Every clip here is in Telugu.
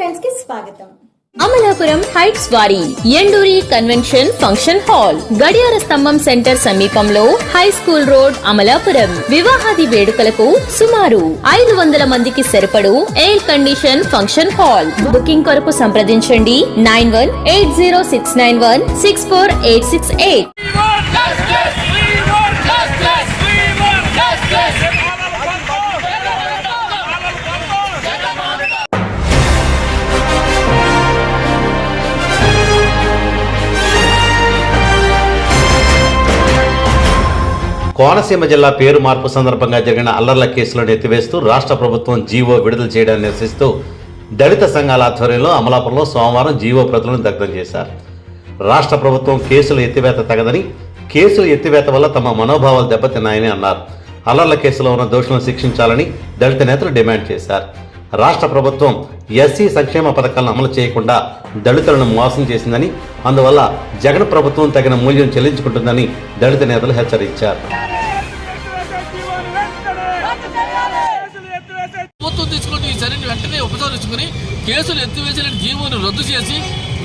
టైమ్స్కి స్వాగతం. అమలాపురం హైట్స్ వారి ఎండూరి కన్వెన్షన్ ఫంక్షన్ హాల్ గడియార స్తంభం సెంటర్ సమీపంలో హై స్కూల్ రోడ్ అమలాపురం. వివాహాది వేడుకలకు సుమారు ఐదు వందల మందికి సరిపడు air condition function hall. Booking కొరకు సంప్రదించండి nine one eight zero six nine one six four eight six eight. Konaseema జిల్లా పేరు మార్పు సందర్భంగా జరిగిన అల్లర్ల కేసులను ఎత్తివేస్తూ రాష్ట్ర ప్రభుత్వం జీవో విడుదల చేయడాన్ని నిరసిస్తూ దళిత సంఘాల ఆధ్వర్యంలో అమలాపురంలో సోమవారం జీవో ప్రతులను దగ్ధం చేశారు. రాష్ట్ర ప్రభుత్వం కేసులు ఎత్తివేత తగదని కేసులు ఎత్తివేత వల్ల తమ మనోభావాలు దెబ్బతిన్నాయని అన్నారు. అల్లర్ల కేసులో ఉన్న దోషులను శిక్షించాలని దళిత నేతలు డిమాండ్ చేశారు. రాష్ట్ర ప్రభుత్వం ఎస్సీ సంక్షేమ పథకాలను అమలు చేయకుండా దళితులను మోసం చేసిందని అందువల్ల జగన్ ప్రభుత్వం తగిన మూల్యం చెల్లించుకుంటుందని దళిత నేతలు హెచ్చరించారు. ప్రభుత్వం తీసుకుని ఈ చర్యను వెంటనే ఉపసంహరించుకుని కేసులు ఎత్తివేసిన జీవోను రద్దు చేసి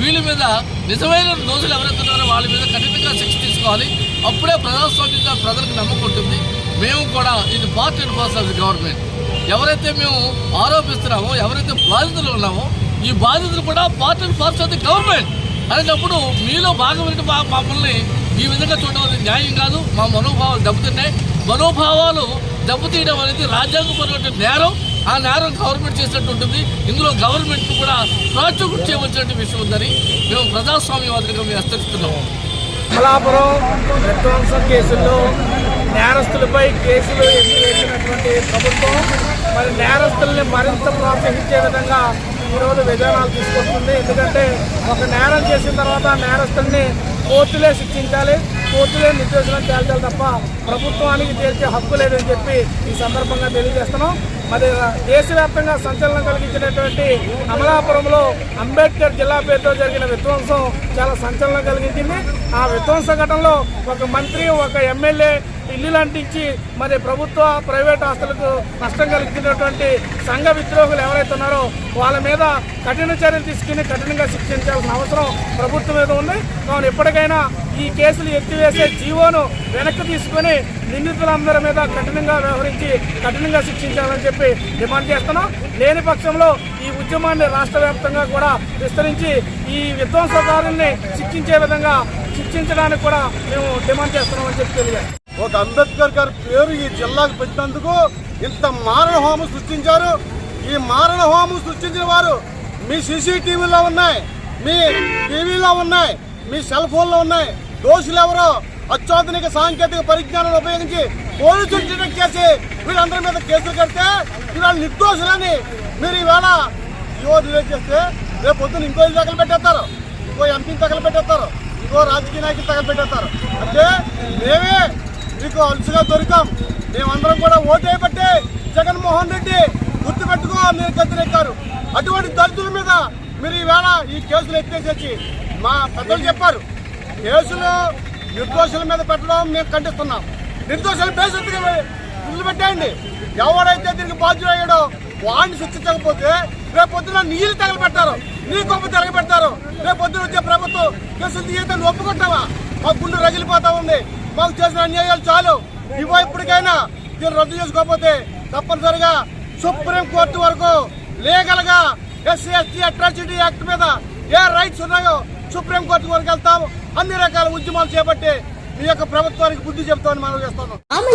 వీళ్ళ మీద నిజమైన రోజులు ఎవరైతే ఉన్నారో వాళ్ళ మీద కఠినంగా శిక్ష తీసుకోవాలి. అప్పుడే ప్రజాస్వామ్యంగా ప్రజలకు నమ్మకం ఉంటుంది. మేము కూడా ఇది part and parcel of the government. ఎవరైతే మేము ఆరోపిస్తున్నామో ఎవరైతే బాధితులు ఉన్నామో ఈ బాధితులు కూడా part and of the government అనేటప్పుడు మీలో భాగమైన మమ్మల్ని ఈ విధంగా చూడవలసిన అనేది న్యాయం కాదు. మా మనోభావాలు దెబ్బతిన్నాయి. మనోభావాలు దెబ్బతీయడం అనేది రాజ్యాంగపరమైన నేరం. ఆ నేరం గవర్నమెంట్ చేసినట్టు ఉంటుంది. ఇందులో గవర్నమెంట్ కూడా ప్రాసిక్యూట్ చేయవలసిన విషయం ఉందని మేము ప్రజాస్వామ్యవాదులుగా మేము హెచ్చరిస్తున్నాము. అమలాపురం విధ్వంసం కేసుల్లో నేరస్తులపై కేసులు ఎత్తివేసినటువంటి ప్రభుత్వం మరి నేరస్తుల్ని మరింత ప్రోత్సహించే విధంగా ఈరోజు విధానాలు తీసుకొస్తుంది. ఎందుకంటే ఒక నేరం చేసిన తర్వాత నేరస్తుల్ని కోర్టులే శిక్షించాలి. కోర్టులే నిర్దేశనం తేల్చాలి తప్ప ప్రభుత్వానికి చేర్చే హక్కు లేదని చెప్పి ఈ సందర్భంగా తెలియజేస్తున్నాం. మరి దేశవ్యాప్తంగా సంచలనం కలిగించినటువంటి అమలాపురంలో అంబేద్కర్ జిల్లా పేరుతో జరిగిన విధ్వంసం చాలా సంచలనం కలిగించింది. ఆ విధ్వంస ఘటనలో ఒక మంత్రి ఒక ఎమ్మెల్యే ఇల్లు అంటించి మరి ప్రభుత్వ ప్రైవేట్ ఆస్తులకు నష్టం కలిగించినటువంటి సంఘ విద్రోహులు ఎవరైతే ఉన్నారో వాళ్ళ మీద కఠిన చర్యలు తీసుకుని కఠినంగా శిక్షించాల్సిన అవసరం ప్రభుత్వం మీద ఉంది. కావున ఎప్పటికైనా ఈ కేసులు ఎత్తివేసే జీవోను వెనక్కి తీసుకొని నిందితులందరి మీద కఠినంగా వ్యవహరించి కఠినంగా శిక్షించాలని చెప్పి డిమాండ్ చేస్తున్నాం. లేని పక్షంలో ఈ ఉద్యమాన్ని రాష్ట్ర వ్యాప్తంగా కూడా విస్తరించి ఈ విధ్వంసకారుల్ని శిక్షించే విధంగా శిక్షించడానికి కూడా మేము డిమాండ్ చేస్తున్నామని చెప్పి తెలియాలి ఒక అంబేద్కర్ గారి పేరు ఈ జిల్లాకు పెట్టినందుకు ఇంత మారణ హోమం సృష్టించారు. ఈ మారణ హోమం సృష్టించిన వారు మీ సీసీటీవీలో ఉన్నాయి మీ టీవీలో ఉన్నాయి మీ సెల్ ఫోన్లో ఉన్నాయి. దోషులు ఎవరో అత్యాధునిక సాంకేతిక పరిజ్ఞానాన్ని ఉపయోగించి పోలీసులు డిటెక్ట్ చేసి వీళ్ళందరి మీద కేసులు కడితే ఇవాళ నిర్దోషులని మీరు ఈవేళ యువ రిలీజ్ చేస్తే రేపు పొద్దున్న ఇంకో తగలు పెట్టేస్తారు ఇంకో ఎంపీని తగలు పెట్టేస్తారు ఇంకో రాజకీయ నాయకులు తగలబెట్టేస్తారు. అంటే మేమే మీకు అలుసుగా దొరికాం. మేమందరం కూడా ఓటేయబట్టే జగన్మోహన్ రెడ్డి గుర్తుపెట్టుకో మీరు గద్దెనెక్కారు. అటువంటి దళితుల మీద మీరు ఈవేళ ఈ కేసులు ఎత్తేసేసి మా పెద్దలు చెప్పారు. కేసులు నిర్దోషుల మీద పెట్టడం మేము ఖండిస్తున్నాం. నిర్దోషులు బేసెత్తుగా వదిలిపెట్టేయండి ఎవడైతే దీనికి బాధ్యుడయ్యాడో వాడిని శిక్షించకపోతే రేపు పొద్దున నీళ్ళు తగలబెట్టారు నీ గొప్ప తగలబెడతారు. రేపు పొద్దున వచ్చే ప్రభుత్వం కేసులు తీయతే ఒప్పుకుంటావా? మా గుండె రగిలిపోతా ఉంది. మాకు చేసిన అన్యాయాలు చాలు. ఇవో ఇప్పటికైనా దీన్ని రద్దు చేసుకోకపోతే తప్పనిసరిగా సుప్రీం కోర్టు వరకు లీగల్గా ఎస్సీ ఎస్టీ అట్రాసిటీ యాక్ట్ మీద ఏ రైట్స్ ఉన్నాయో సుప్రీం కోర్టు వరకు వెళ్తాం అన్ని రకాల ఉద్యమాలు చేపట్టి మీ యొక్క ప్రభుత్వానికి బుద్ధి చెప్తామని మనం చేస్తున్నాం.